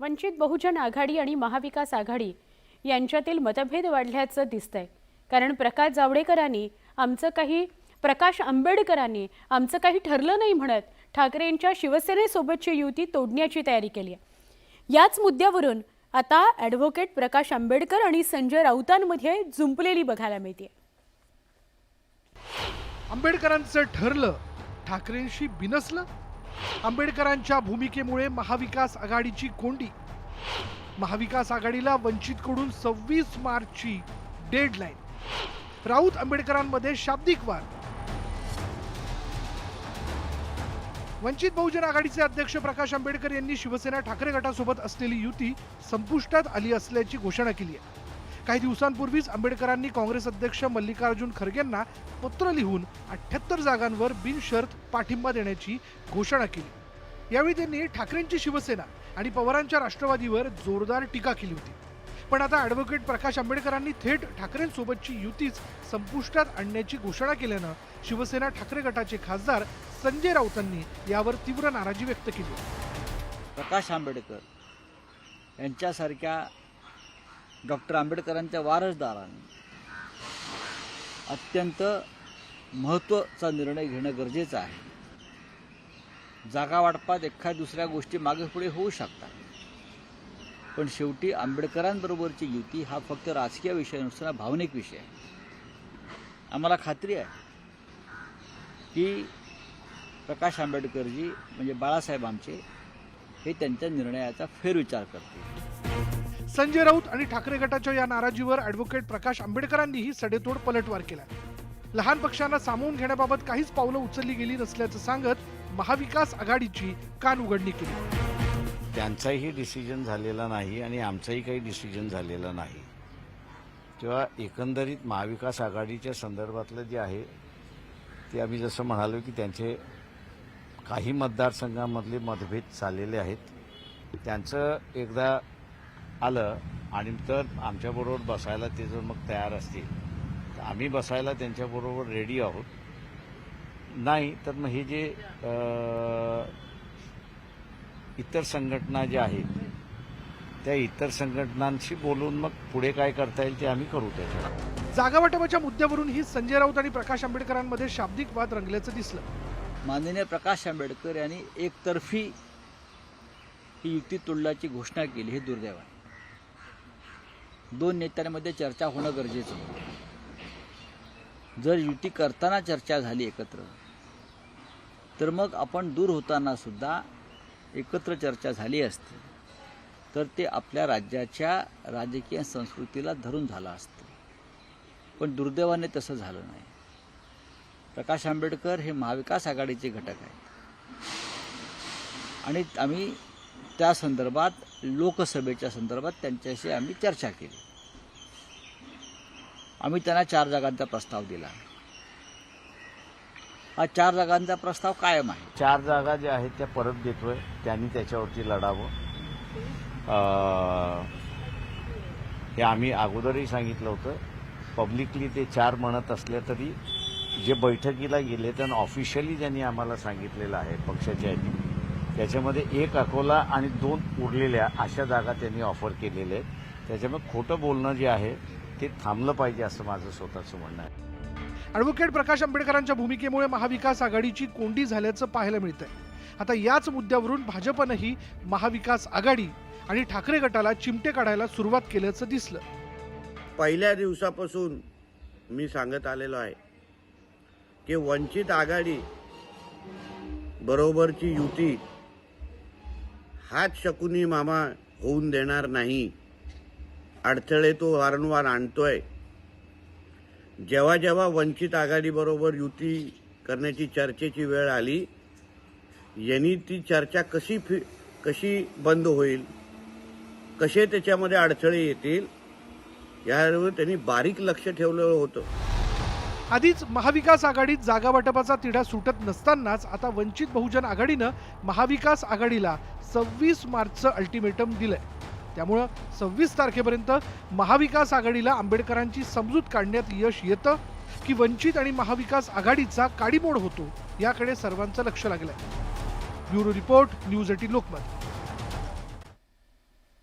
वंचित बहुजन आघाडी आणि महाविकास आघाडी यांच्यातील मतभेद वाढल्याचं दिसतंय. कारण प्रकाश जावडेकरांनी आमचं काही प्रकाश आंबेडकरांनी आमचं काही ठरलं नाही म्हणत ठाकरेंच्या शिवसेनेसोबतची युती तोडण्याची तयारी केली आहे. याच मुद्द्यावरून आता ॲडव्होकेट प्रकाश आंबेडकर आणि संजय राऊतांमध्ये जुंपलेली बघायला मिळते. आंबेडकरांचं ठरलं ठाकरेंशी बिनसलं? आंबेडकरांच्या भूमिकेमुळे महाविकास आघाडीची कोंडी. महाविकास आघाडीला वंचितकडून सव्वीस मार्चची डेडलाईन राऊत आंबेडकरांमध्ये शाब्दिक वाद. वंचित बहुजन आघाडीचे अध्यक्ष प्रकाश आंबेडकर यांनी शिवसेना ठाकरे गटासोबत असलेली युती संपुष्टात आली असल्याची घोषणा केली आहे. काही दिवसांपूर्वीच आंबेडकरांनी काँग्रेस अध्यक्ष मल्लिकार्जुन खरगेंना पत्र लिहून अठ्ठ्याहत्तर जागांवर बिनशर्त पाठिंबा देण्याची घोषणा केली. यावेळी त्यांनी ठाकरेंची शिवसेना आणि पवारांच्या राष्ट्रवादीवर जोरदार टीका केली होती. पण आता ॲडव्होकेट प्रकाश आंबेडकरांनी थेट ठाकरेंसोबतची युतीच संपुष्टात आणण्याची घोषणा केल्यानं शिवसेना ठाकरे गटाचे खासदार संजय राऊतांनी यावर तीव्र नाराजी व्यक्त केली. प्रकाश आंबेडकर यांच्यासारख्या डॉक्टर आंबेडकरांच्या वारसदारांनी. अत्यंत महत्त्वाचा निर्णय घेणं गरजेचं आहे. जागा वाटपात एखाद्या दुसऱ्या गोष्टी मागे पुढे होऊ शकतात. पण शेवटी आंबेडकरांबरोबरची युती हा फक्त राजकीय विषय नसताना भावनिक विषय आहे. आम्हाला खात्री आहे की प्रकाश आंबेडकरजी म्हणजे बाळासाहेब आमचे हे त्यांच्या निर्णयाचा फेरविचार करतील. संजय राऊत आणि ठाकरे गटाच्या या नाराजीवर ॲडव्होकेट प्रकाश आंबेडकरांनीही सडेतोड पलटवार केला लहान पक्षांना सामावून घेण्याबाबत काहीच पावलं उचलली गेली नसल्याचं सांगत महाविकास आघाडीची कान उघडणी केली. त्यांचाही डिसिजन झालेला नाही आणि आमचाही काही डिसिजन झालेला नाही. तेव्हा एकंदरीत महाविकास आघाडीच्या संदर्भातलं जे आहे ते आम्ही जसं म्हणालो की त्यांचे काही मतदारसंघामधले मतभेद चाललेले आहेत. त्यांचं एकदा आलं आणि तर आमच्याबरोबर बसायला ते जर मग तयार असतील तर आम्ही बसायला त्यांच्याबरोबर रेडी आहोत. नाही तर मग हे जे इतर संघटना ज्या आहेत त्या इतर संघटनांशी बोलून मग पुढे काय करता येईल ते आम्ही करू त्याच्यात जागा वाटपाच्या मुद्द्यावरूनही संजय राऊत आणि प्रकाश आंबेडकरांमध्ये शाब्दिक वाद रंगल्याचं दिसलं. माननीय प्रकाश आंबेडकर यांनी एकतर्फी ही युती तोडल्याची घोषणा केली हे दुर्दैव आहे दोन नेत्यांमध्ये चर्चा होणं गरजेचं जर युती करताना चर्चा झाली एकत्र तर मग आपण दूर होताना सुद्धा एकत्र चर्चा झाली असते तर ते आपल्या राज्याच्या राजकीय संस्कृतीला धरून झालं असतं. पण दुर्दैवाने तसं झालं नाही. प्रकाश आंबेडकर हे महाविकास आघाडीचे घटक आहेत. आणि आम्ही त्या संदर्भात लोकसभेच्या संदर्भात त्यांच्याशी आम्ही चर्चा केली. आम्ही त्यांना चार जागांचा प्रस्ताव दिला. हा चार जागांचा प्रस्ताव कायम आहे. चार जागा ज्या आहेत त्या परत देतोय. त्यांनी त्याच्यावरती लढावं. हे आम्ही अगोदरही सांगितलं होतं. पब्लिकली ते चार म्हणत असले तरी जे बैठकीला गेले त्यांना ऑफिशियली ज्यांनी आम्हाला सांगितलेलं आहे पक्षाच्या त्याच्यामध्ये एक अकोला आणि दोन उरलेल्या अशा जागा त्यांनी ऑफर केलेल्या आहेत. त्याच्यामुळे खोटं बोलणं जे आहे ते थांबलं पाहिजे असं माझं स्वतःचं म्हणणं आहे. ॲडव्होकेट प्रकाश आंबेडकरांच्या भूमिकेमुळे महाविकास आघाडीची कोंडी झाल्याचं पाहायला मिळतंय. आता याच मुद्द्यावरून भाजपनंही महाविकास आघाडी आणि ठाकरे गटाला चिमटे काढायला सुरुवात केल्याचं दिसलं. पहिल्या दिवसापासून मी सांगत आलेलो आहे की वंचित आघाडी बरोबरची युती हाच शकुनी मामा होऊन देणार नाही. अडथळे तो वारंवार आणतोय. जेव्हा जेव्हा वंचित आघाडीबरोबर युती करण्याची चर्चेची वेळ आली यांनी ती चर्चा कशी फि कशी बंद होईल कसे त्याच्यामध्ये अडथळे येतील यावर त्यांनी बारीक लक्ष ठेवलेलं होतं. आधीच महाविकास आघाडीत जागा वाटपाचा तिढा सुटत नसतानाच आता वंचित बहुजन आघाडीनं महाविकास आघाडीला सव्वीस मार्चचं अल्टिमेटम दिलंय. त्यामुळं सव्वीस तारखेपर्यंत महाविकास आघाडीला आंबेडकरांची समजूत काढण्यात यश येतं की वंचित आणि महाविकास आघाडीचा काडीमोड होतो याकडे सर्वांचं लक्ष लागलंय. Bureau report news at Lokmat.